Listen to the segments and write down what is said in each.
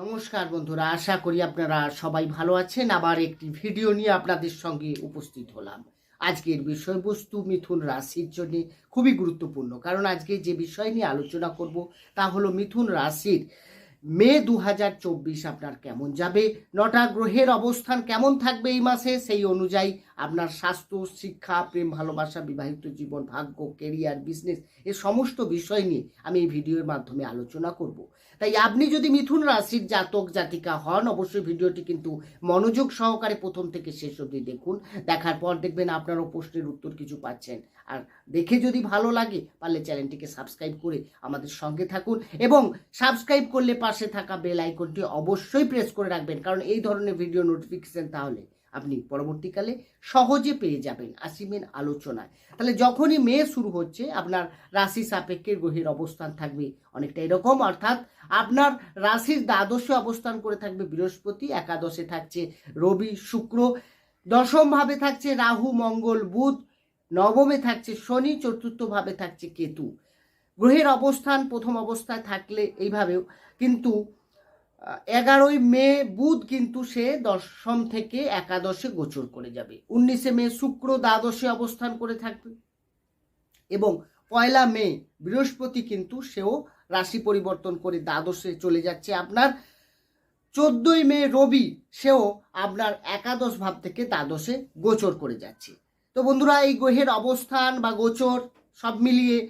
নমস্কার বন্ধুরা, আশা করি আপনারা সবাই ভালো আছেন। আবার একটি ভিডিও নিয়ে আপনাদের সঙ্গে উপস্থিত হলাম। আজকের বিষয়বস্তু মিথুন রাশির জন্য খুবই গুরুত্বপূর্ণ। কারণ আজকে যে বিষয় নিয়ে আলোচনা করব, তা হলো মিথুন রাশির মে দু হাজার চব্বিশ আপনার কেমন যাবে, নটা গ্রহের অবস্থান কেমন থাকবে এই মাসে, সেই অনুযায়ী আপনার স্বাস্থ্য, শিক্ষা, প্রেম, ভালোবাসা, বিবাহিত জীবন, ভাগ্য কেরিয়ার বিজনেস এ সমস্ত বিষয় নিয়ে আমি এই ভিডিওর মাধ্যমে আলোচনা করব। তাই আপনি যদি মিথুন রাশির জাতক জাতিকা হন, অবশ্যই ভিডিওটি কিন্তু মনোযোগ সহকারে প্রথম থেকে শেষ অবধি দেখুন। দেখার পর দেখবেন আপনারও প্রশ্নের উত্তর কিছু পাচ্ছেন। আর দেখে যদি ভালো লাগে পারলে চ্যানেলটিকে সাবস্ক্রাইব করে আমাদের সঙ্গে থাকুন এবং সাবস্ক্রাইব করলে পাশে থাকা বেল আইকনটি অবশ্যই প্রেস করে রাখবেন। কারণ এই ধরনের ভিডিও নোটিফিকেশন তাহলে আপনি পরবর্তীকালে সহজে পেয়ে যাবেন আসিমেন আলোচনায়। তাহলে যখনই মে শুরু হচ্ছে, আপনার রাশি সাপেক্ষে গ্রহের অবস্থান থাকবে অনেকটা এরকম, অর্থাৎ আপনার রাশির দ্বাদশে অবস্থান করে থাকবে বৃহস্পতি, একাদশে থাকছে রবি, শুক্র, দশম ভাবে থাকছে রাহু, মঙ্গল, বুধ, নবমে থাকছে শনি, চতুর্থ ভাবে থাকছে কেতু। গ্রহের অবস্থান প্রথম অবস্থায় থাকলে এইভাবেও, কিন্তু এগারোই মে বুধ কিন্তু সে দশম থেকে একাদশে গোচর করে যাবে। উনিশে মে শুক্র দ্বাদশে অবস্থান করে থাকবে। এবং পয়লা মে বৃহস্পতি কিন্তু সেও রাশি পরিবর্তন করে দ্বাদশে চলে যাচ্ছে। আপনার চোদ্দই মে রবি সেও আপনার একাদশ ভাব থেকে দ্বাদশে গোচর করে যাচ্ছে। তো বন্ধুরা, এই গ্রহের অবস্থান বা গোচর সব মিলিয়ে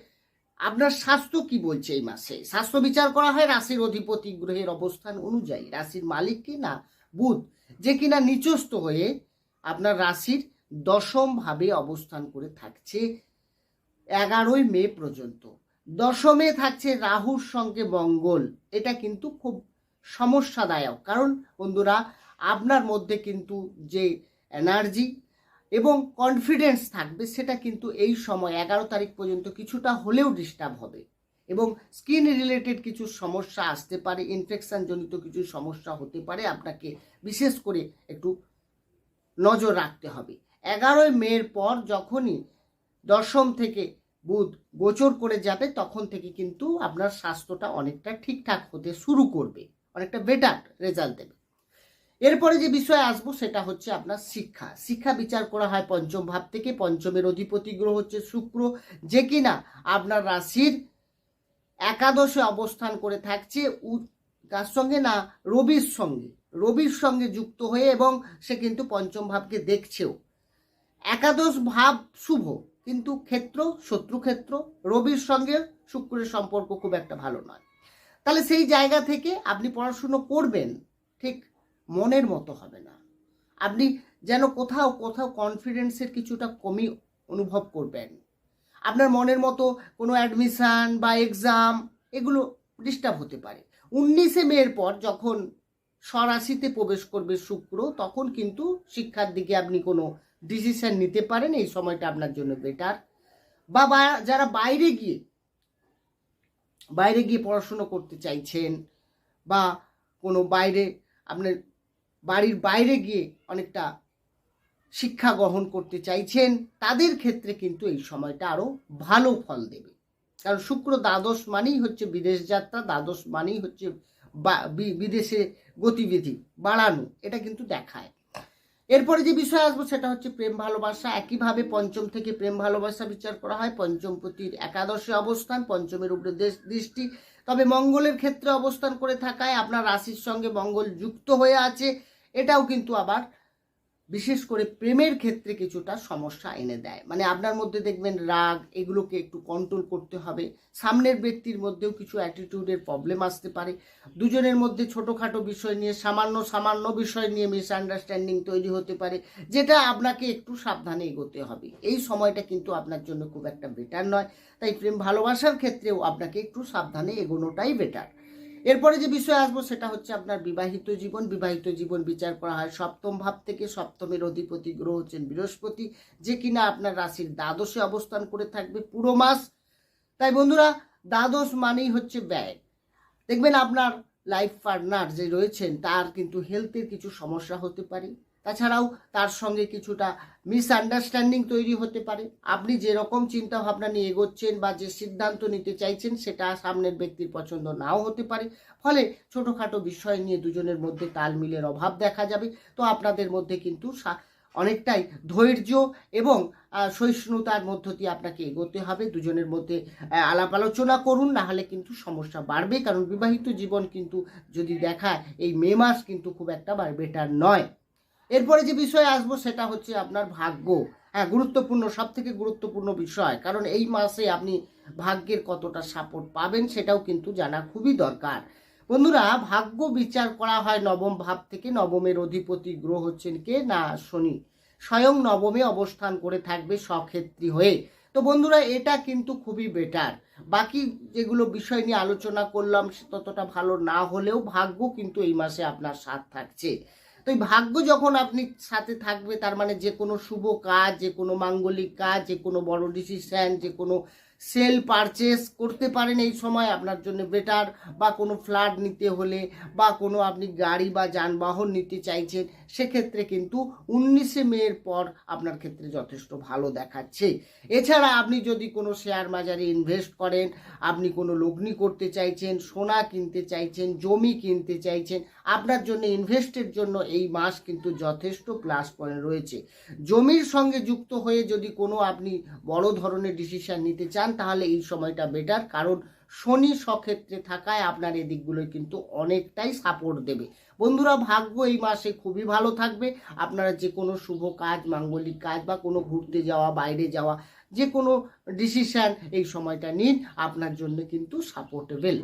আপনার স্বাস্থ্য কি বলছে এই মাসে? স্বাস্থ্য বিচার করা হয় রাশির অধিপতি গ্রহের অবস্থান অনুযায়ী। রাশির মালিক কি না? বুধ, যে কিনা নিচস্থ হয়ে আপনার রাশির দশম ভাবে অবস্থান করে থাকছে এগারোই মে পর্যন্ত। দশমে থাকছে রাহুর সঙ্গে মঙ্গল। এটা কিন্তু খুব সমস্যাদায়ক। কারণ বন্ধুরা, আপনার মধ্যে কিন্তু যে এনার্জি এবং কনফিডেন্স থাকবে, সেটা কিন্তু এই সময় এগারো তারিখ পর্যন্ত কিছুটা হলেও ডিস্টার্ব হবে। এবং স্কিন রিলেটেড কিছু সমস্যা আসতে পারে ইনফেকশন জনিত কিছু সমস্যা হতে পারে, আপনাকে বিশেষ করে একটু নজর রাখতে হবে। এগারোই মের পর যখনই দশম থেকে বুধ গোচর করে যাবে, তখন থেকে কিন্তু আপনার স্বাস্থ্যটা অনেকটা ঠিকঠাক হতে শুরু করবে, অনেকটা বেটার রেজাল্ট দেবে। এরপরে যে বিষয়ে আসব সেটা হচ্ছে আপনার শিক্ষা। শিক্ষা বিচার করা হয় পঞ্চম ভাব থেকে। পঞ্চমের অধিপতি গ্রহ হচ্ছে শুক্র, যে কিনা আপনার রাশির একাদশে অবস্থান করে থাকছে কার সঙ্গে না? রবির সঙ্গে। রবির সঙ্গে যুক্ত হয়ে এবং সে কিন্তু পঞ্চম ভাবকে দেখছেও। একাদশ ভাব শুভ, কিন্তু ক্ষেত্র শত্রু ক্ষেত্র, রবির সঙ্গে শুক্রের সম্পর্ক খুব একটা ভালো নয়। তাহলে সেই জায়গা থেকে আপনি পড়াশুনো করবেন, ঠিক? মনের মতো হবে না। আপনি যেন কোথাও কোথাও কনফিডেন্সের কিছুটা কমই অনুভব করবেন। আপনার মনের মতো কোনো অ্যাডমিশান বা এক্সাম এগুলো ডিস্টার্ব হতে পারে। উনিশে মের পর যখন স্বরাশিতে প্রবেশ করবে শুক্র, তখন কিন্তু শিক্ষার দিকে আপনি কোনো ডিসিশান নিতে পারেন। এই সময়টা আপনার জন্য বেটার বা- যারা বাইরে গিয়ে বাইরে গিয়ে পড়াশুনো করতে চাইছেন বা কোনো বাইরে আপনার বাড়ির বাইরে গিয়ে অনেকটা শিক্ষা গ্রহণ করতে চাইছেন, তাদের ক্ষেত্রে কিন্তু এই সময়টা আরও ভালো ফল দেবে। কারণ শুক্র দ্বাদশ মানেই হচ্ছে বিদেশ যাত্রা, দ্বাদশ মানেই হচ্ছে বিদেশে গতিবিধি বাড়ানো, এটা কিন্তু দেখায়। এরপরে যে বিষয় আসব সেটা হচ্ছে প্রেম ভালোবাসা। একইভাবে পঞ্চম থেকে প্রেম ভালোবাসা বিচার করা হয়। পঞ্চম পঞ্চমপতির একাদশে অবস্থান, পঞ্চমের উপরে দেশ- দৃষ্টি। তবে মঙ্গলের ক্ষেত্রে অবস্থান করে থাকায় আপনার রাশির সঙ্গে মঙ্গল যুক্ত হয়ে আছে। এটাও কিন্তু আবার বিশেষ করে প্রেমের ক্ষেত্রে কিছুটা সমস্যা এনে দেয়। মানে আপনার মধ্যে দেখবেন রাগ, এগুলোকে একটু কন্ট্রোল করতে হবে। সামনের ব্যক্তির মধ্যেও কিছু অ্যাটিটিউডের প্রবলেম আসতে পারে। দুজনের মধ্যে ছোটোখাটো বিষয় নিয়ে, সামান্য সামান্য বিষয় নিয়ে মিসআন্ডারস্ট্যান্ডিং তৈরি হতে পারে, যেটা আপনাকে একটু সাবধানে এগোতে হবে। এই সময়টা কিন্তু আপনার জন্য খুব একটা বেটার নয়। তাই প্রেম ভালোবাসার ক্ষেত্রেও আপনাকে একটু সাবধানে এগোনোটাই বেটার এরপরে যে বিষয়ে আসব সেটা হচ্ছে আপনার বিবাহিত জীবন বিবাহিত জীবন বিচার করা হয়। সপ্তম ভাব থেকে সপ্তমের অধিপতি গ্রহ হচ্ছেন বৃহস্পতি, যে কিনা আপনার রাশির দ্বাদশে অবস্থান করে থাকবে পুরো মাস। তাই বন্ধুরা, দ্বাদশ মানেই হচ্ছে ব্যয়। দেখবেন আপনার লাইফ পার্টনার যে রয়েছেন, তার কিন্তু হেলথের কিছু সমস্যা হতে পারে। তাছাড়াও তার সঙ্গে কিছুটা মিসআন্ডারস্ট্যান্ডিং তৈরি হতে পারে। আপনি যেরকম চিন্তা ভাবনা নিয়ে এগোচ্ছেন বা যে সিদ্ধান্ত নিতে চাইছেন সেটা সামনের ব্যক্তির পছন্দ নাও হতে পারে। ফলে ছোটোখাটো বিষয় নিয়ে দুজনের মধ্যে তাল মিলের অভাব দেখা যাবে। তো আপনাদের মধ্যে কিন্তু অনেকটাই ধৈর্য এবং সহিষ্ণুতার মধ্য দিয়ে আপনাকে এগোতে হবে। দুজনের মধ্যে আলাপ আলোচনা করুন, না হলে কিন্তু সমস্যা বাড়বে। কারণ বিবাহিত জীবন কিন্তু যদি দেখায়, এই মে মাস কিন্তু খুব একটা বেটার নয়। এরপরে যে বিষয়ে আসব সেটা হচ্ছে আপনার ভাগ্য। হ্যাঁ গুরুত্বপূর্ণ সব থেকে গুরুত্বপূর্ণ বিষয়। কারণ এই মাসে আপনি ভাগ্যের কতটা সাপোর্ট পাবেন সেটাও কিন্তু জানা খুবই দরকার। বন্ধুরা, ভাগ্য বিচার করা হয় নবম ভাব থেকে। নবমের অধিপতি গ্রহ হচ্ছেন কে? না, শনি। স্বয়ং নবমে অবস্থান করে থাকবে সক্ষেত্রী হয়ে। তো বন্ধুরা, এটা কিন্তু খুবই বেটার বাকি যেগুলো বিষয় নিয়ে আলোচনা করলাম ততটা ভালো না হলেও ভাগ্য কিন্তু এই মাসে আপনার সাথ থাকছে। তো এই ভাগ্য যখন আপনি সাথে থাকবে, তার মানে যে কোনো শুভ কাজ, যে কোনো মাঙ্গলিক কাজ, যে কোনো বড় ডিসিশান যে কোনো সেল পারচেস করতে পারেন এই সময় আপনার জন্য বেটার বা কোনো ফ্ল্যাট নিতে হলে বা কোনো আপনি গাড়ি বা যানবাহন নিতে চাইছেন, সেক্ষেত্রে কিন্তু উনিশে মেয়ের পর আপনার ক্ষেত্রে যথেষ্ট ভালো দেখাচ্ছে। এছাড়া আপনি যদি কোনো শেয়ার বাজারে ইনভেস্ট করেন, আপনি কোনো লগ্নি করতে চাইছেন, সোনা কিনতে চাইছেন, জমি কিনতে চাইছেন, আপনার জন্য ইনভেস্টের জন্য এই মাস কিন্তু যথেষ্ট প্লাস পয়েন্ট রয়েছে। জমির সঙ্গে যুক্ত হয়ে যদি কোনো আপনি বড় ধরনের ডিসিশন নিতে চান তাহলে এই সময়টা বেটার কারণ শনি সক্ষেত্রে থাকায় আপনার এদিকগুলোয় কিন্তু অনেকটাই সাপোর্ট দেবে। বন্ধুরা, ভাগ্য এই মাসে খুবই ভালো থাকবে। আপনারা যে কোনো শুভ কাজ, মাঙ্গলিক কাজ বা কোনো ঘুরতে যাওয়া, বাইরে যাওয়া, যে কোনো ডিসিশান এই সময়টা নিন। আপনার জন্য কিন্তু সাপোর্টেবল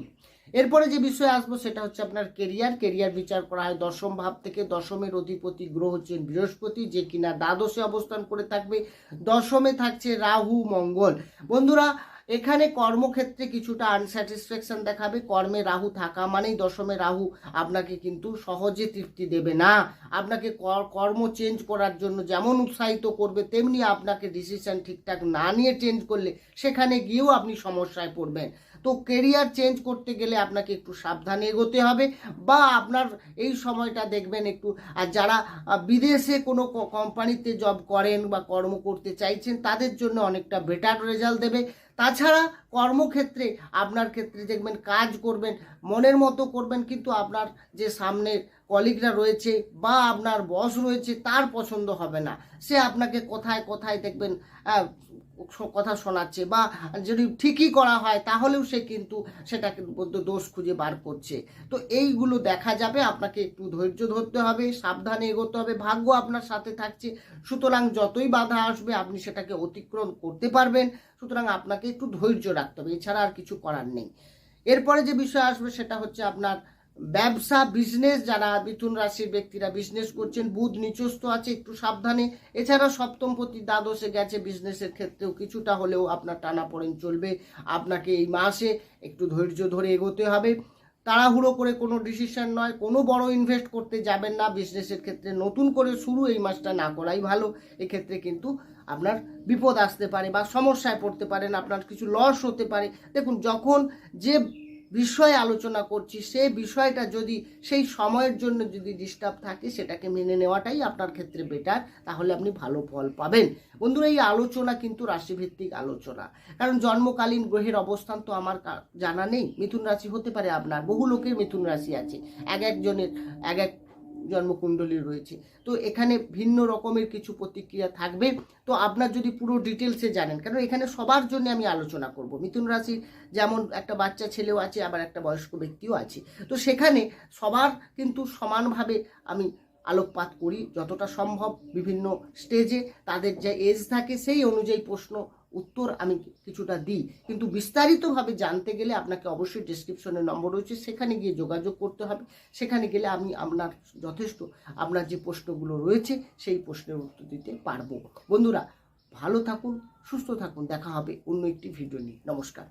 এরপরে যে বিষয়ে আসব সেটা হচ্ছে আপনার কেরিয়ার কেরিয়ার বিচার করা। হয় দশম ভাব থেকে দশমের অধিপতি গ্রহ হচ্ছেন বৃহস্পতি, যে কিনা দ্বাদশে অবস্থান করে থাকবে। দশমে থাকছে রাহু, মঙ্গল। বন্ধুরা, এখানে কর্মক্ষেত্রে কিছুটা আনস্যাটিসফ্যাকশন দেখাবে। কর্মে রাহু থাকা মানেই দশমে রাহু আপনাকে কিন্তু সহজে তৃপ্তি দেবে না। আপনাকে কর- কর্ম চেঞ্জ করার জন্য যেমন উৎসাহিত করবে, তেমনি আপনাকে ডিসিশন ঠিকঠাক না নিয়ে চেঞ্জ করলে সেখানে গিয়েও আপনি সমস্যায় পড়বেন। তো কেরিয়ার চেঞ্জ করতে গেলে আপনাকে একটু সাবধানে এগোতে হবে বা আপনার এই সময়টা দেখবেন একটু, আর যারা বিদেশে কোনো কোম্পানিতে জব করেন বা কর্ম করতে চাইছেন, তাদের জন্য অনেকটা বেটার রেজাল্ট দেবে। তাছাড়া কর্মক্ষেত্রে আপনার ক্ষেত্রে দেখবেন কাজ করবেন, মনের মতো করবেন, কিন্তু আপনার যে সামনের কলিগরা রয়েছে বা আপনার বস রয়েছে, তার পছন্দ হবে না। সে আপনাকে কোথায় কোথায় দেখবেন কথা শোনাচ্ছে বা যদি ঠিকই করা হয় তাহলেও সে কিন্তু সেটাকে দোষ খুঁজে বার করছে। তো এইগুলো দেখা যাবে, আপনাকে একটু ধৈর্য ধরতে হবে, সাবধানে এগোতে হবে, ভাগ্য আপনার সাথে থাকছে। সুতরাং যতই বাধা আসবে আপনি সেটাকে অতিক্রম করতে পারবেন, সুতরাং আপনাকে একটু ধৈর্য রাখতে হবে, এছাড়া আর কিছু করার নেই। এরপরে যে বিষয় আসবে সেটা হচ্ছে আপনার ব্যবসা বিজনেস যারা মিথুন রাশির ব্যক্তিরা বিজনেস করছেন, বুধ নিচস্ত আছে, একটু সাবধানে। এছাড়া সপ্তমপতি দ্বাদশে গেছে বিজনেসের ক্ষেত্রেও কিছুটা হলেও আপনার টানাপোড়েন চলবে। আপনাকে এই মাসে একটু ধৈর্য ধরে এগোতে হবে। তাড়াহুড়ো করে কোনো ডিসিশন নয়, কোনো বড় ইনভেস্ট করতে যাবেন না। বিজনেসের ক্ষেত্রে নতুন করে শুরু এই মাসটা না করাই ভালো। এক্ষেত্রে কিন্তু আপনার বিপদ আসতে পারে বা সমস্যায় পড়তে পারেন, আপনার কিছু লস হতে পারে। দেখুন, যখন যে বিষয়ে আলোচনা করছি, সে বিষয়টা যদি সেই সময়ের জন্য যদি ডিস্টার্ব থাকে, সেটাকে মেনে নেওয়াটাই আপনার ক্ষেত্রে বেটার তাহলে আপনি ভালো ফল পাবেন। বন্ধুরা, এই আলোচনা কিন্তু রাশিভিত্তিক আলোচনা। কারণ জন্মকালীন গ্রহের অবস্থান তো আমার জানা নেই। মিথুন রাশি হতে পারে আপনার। বহু লোকের মিথুন রাশি আছে। এক একজনের, এক এক জন্মকুণ্ডলী রয়েছে। তো এখানে ভিন্ন রকমের কিছু প্রতিক্রিয়া থাকবে। তো আপনার যদি পুরো ডিটেলসে জানেন কারণ এখানে সবার জন্য আমি আলোচনা করব। মিথুন রাশি যেমন একটা বাচ্চা ছেলেও আছে, আবার একটা বয়স্ক ব্যক্তিও আছে। তো সেখানে সবার কিন্তু সমানভাবে আমি আলোকপাত করি। যতটা সম্ভব বিভিন্ন স্টেজে তাদের যে এজ থাকে, সেই অনুযায়ী প্রশ্ন উত্তর আমি কিছুটা দিই। কিন্তু বিস্তারিতভাবে জানতে গেলে আপনাকে অবশ্যই ডিসক্রিপশনে নম্বর রয়েছে, সেখানে গিয়ে যোগাযোগ করতে হবে। সেখানে গেলে আমি আপনার যথেষ্ট, আপনার যে প্রশ্নগুলো রয়েছে, সেই প্রশ্নের উত্তর দিতে পারব। বন্ধুরা, ভালো থাকুন, সুস্থ থাকুন, দেখা হবে অন্য একটি ভিডিও নিয়ে। নমস্কার।